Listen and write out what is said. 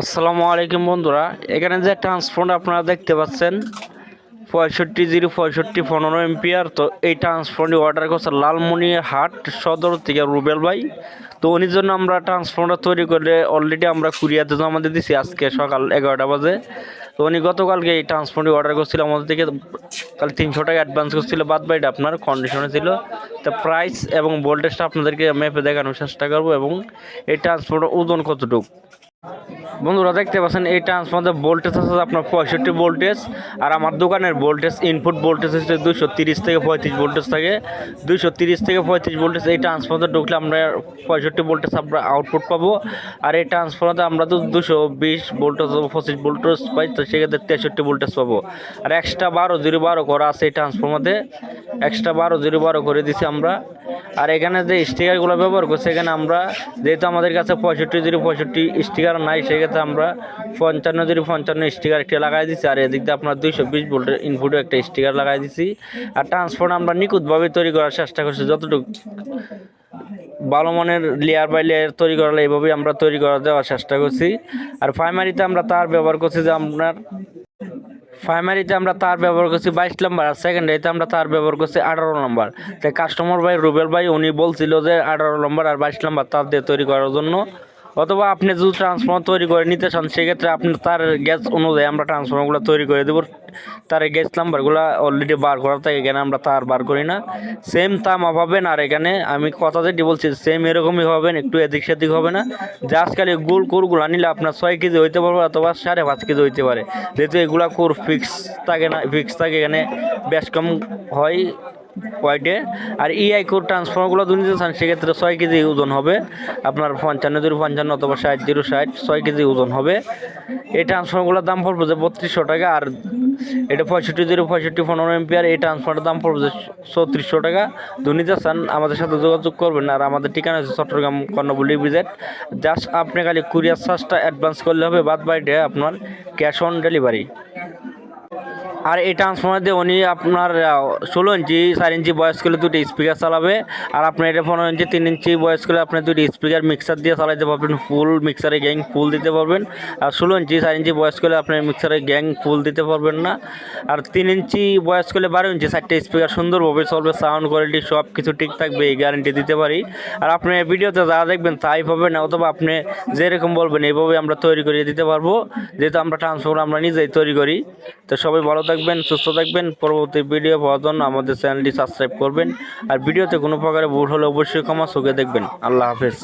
আসসালামু আলাইকুম বন্ধুরা। এখানে যে ট্রান্সফর্মার আপনারা দেখতে পাচ্ছেন, পঁয়ষট্টি জিরো পঁয়ষট্টি পনেরো এম্পিয়ার তো এই ট্রান্সফর্মারটি অর্ডার করছে লালমনির হাট সদর থেকে রুবেল ভাই। তো উনির জন্য আমরা ট্রান্সফর্মার তৈরি করে অলরেডি আমরা কুরিয়াতে জমা আমাদের দিছি আজকে সকাল এগারোটা বাজে। তো উনি গতকালকে এই ট্রান্সফর্মারটি অর্ডার করছিল আমাদের থেকে, কাল তিনশো টাকা অ্যাডভান্স করছিল। বাদ বাইটা আপনার কন্ডিশনে ছিল। তো প্রাইস এবং ভোল্টেজটা আপনাদেরকে ম্যাপে দেখানোর চেষ্টা করব এবং এই ট্রান্সফর্মার ওজন কতটুকু? বন্ধুরা দেখতে পাচ্ছেন, এই ট্রান্সফর্মার ভোল্টেজ আছে আপনার পঁয়ষট্টি ভোল্টেজ আর আমার দোকানের ভোল্টেজ ইনপুট ভোল্টেজ হচ্ছে দুশো তিরিশ থেকে পঁয়ত্রিশ ভোল্টেজ থাকে। দুশো তিরিশ থেকে পঁয়ত্রিশ ভোল্টেজ এই ট্রান্সফর্মার ঢুকলে আমরা পঁয়ষট্টি ভোল্টেজ আমরা আউটপুট পাবো। আর এই ট্রান্সফর্মারে আমরা তো দুশো বিশ ভোল্টেজ পঁচিশ ভোল্টেজ পাই, তো সেক্ষেত্রে তেষট্টি ভোল্টেজ পাবো। আর এক্সট্রা বারো জিরো বারো করা আছে এই ট্রান্সফর্মারে। এক্সট্রা বারো জিরো বারো করে দিছি আমরা। আর এখানে যে স্টিকারগুলো ব্যবহার করছি, এখানে আমরা যেহেতু আমাদের কাছে পঁয়ষট্টি জিরো পঁয়ষট্টি স্টিকার নাই, সেক্ষেত্রে আমরা পঞ্চান্ন জিরো পঞ্চান্ন স্টিকার একটা লাগাই দিচ্ছি আর এদিক দিয়ে আপনার দুইশো বিশ ভোল্টের ইনপুটও একটা স্টিকার লাগাই দিচ্ছি আর ট্রান্সফর্ম আমরা নিখুঁতভাবে তৈরি করার চেষ্টা করছি, যতটুকু ভালো মানের লেয়ার বাই লেয়ার তৈরি করালে এইভাবেই আমরা তৈরি করা দেওয়ার চেষ্টা করছি। আর প্রাইমারিতে আমরা তার ব্যবহার করছি যে আপনার প্রাইমারিতে আমরা তার ব্যবহার করছি বাইশ নম্বর আর সেকেন্ডারিতে আমরা তার ব্যবহার করছি আঠারো নম্বর তাই কাস্টমার ভাই রুবেল ভাই, উনি বলছিল যে আঠারো নম্বর আর বাইশ নম্বর তার দিয়ে তৈরি করার জন্য অথবা আপনি যদি ট্রান্সফর্মার তৈরি করে নিতে চান, সেক্ষেত্রে আপনি তার গ্যাস অনুযায়ী আমরা ট্রান্সফর্মারগুলো তৈরি করে দেবো। তার গ্যাস নাম্বারগুলো অলরেডি বার করা থাকে, এখানে আমরা তার বার করি না। সেম তাম পাবেন, আর এখানে আমি কথা যেটি বলছি সেম এরকমই হবেন একটু এদিক সেদিক হবে না। যে আজকাল গোল কোরগুলো নিলে আপনার ছয় কেজি হইতে পারবে অথবা সাড়ে পাঁচ কেজি হইতে পারে। যেহেতু এগুলা কোর ফিক্স থাকে না ফিক্স থাকে এখানে, বেশ কম হয়। ওয়াইডে। আর ইআই কোর ট্রান্সফর্মারগুলো যদি নিতে চান, সেক্ষেত্রে ছয় কেজি ওজন হবে। আপনার পঞ্চান্ন জিরো পঞ্চান্ন অথবা ষাট, জিরো ষাট, ছয় কেজি ওজন হবে। এই ট্রান্সফর্মারগুলোর দাম পড়বে যে বত্রিশশো টাকা, আর এটা পঁয়ষট্টি, জিরো পঁয়ষট্টি, পনেরো এম্পিয়ার এই ট্রান্সফর্মারের দাম পড়বে চৌত্রিশশো টাকা। দুর্নীতি চান, আমাদের সাথে যোগাযোগ করবেন। আর আমাদের ঠিকানা হচ্ছে চট্টগ্রাম কর্ণবুলি ব্রিজেট জাস্ট আপনি খালি কুরিয়ার চার্জটা অ্যাডভান্স করলে হবে, বাদ বাড়িতে আপনার ক্যাশ অন ডেলিভারি আর এই ট্রান্সফর্মার দিয়ে উনি আপনার ষোলো ইঞ্চি, চার ইঞ্চি বয়স করলে দুটি স্পিকার চালাবে। আর আপনার এটা পনেরো ইঞ্চি, তিন ইঞ্চি বয়স করলে আপনি দুটি স্পিকার মিক্সার দিয়ে চালাতে পারবেন ফুল মিক্সারে গ্যাং ফুল দিতে পারবেন। আর ষোলো ইঞ্চি, চার ইঞ্চি বয়স করলে আপনি মিক্সারে গ্যাং ফুল দিতে পারবেন না। আর তিন ইঞ্চি বয়স করলে বারো ইঞ্চি, চারটে স্পিকার সুন্দরভাবে চলবে সাউন্ড কোয়ালিটি সব কিছু ঠিক থাকবে, এই গ্যারান্টি দিতে পারি। আর আপনি ভিডিওতে যা দেখবেন তাই পাবেন, অথবা আপনি যেরকম বলবেন, এইভাবে আমরা তৈরি করিয়ে দিতে পারব। যেহেতু আমরা ট্রান্সফর্মার আমরা নিজেই তৈরি করি। তো সবাই ভালো থাকবেন, সুস্থ থাকবেন। পরবর্তী ভিডিও পাওয়ার জন্য আমাদের চ্যানেলটি সাবস্ক্রাইব করবেন। আর ভিডিওতে কোনো প্রকারে ভুল হলে অবশ্যই ক্ষমা চোখে দেখবেন। আল্লাহ হাফেজ।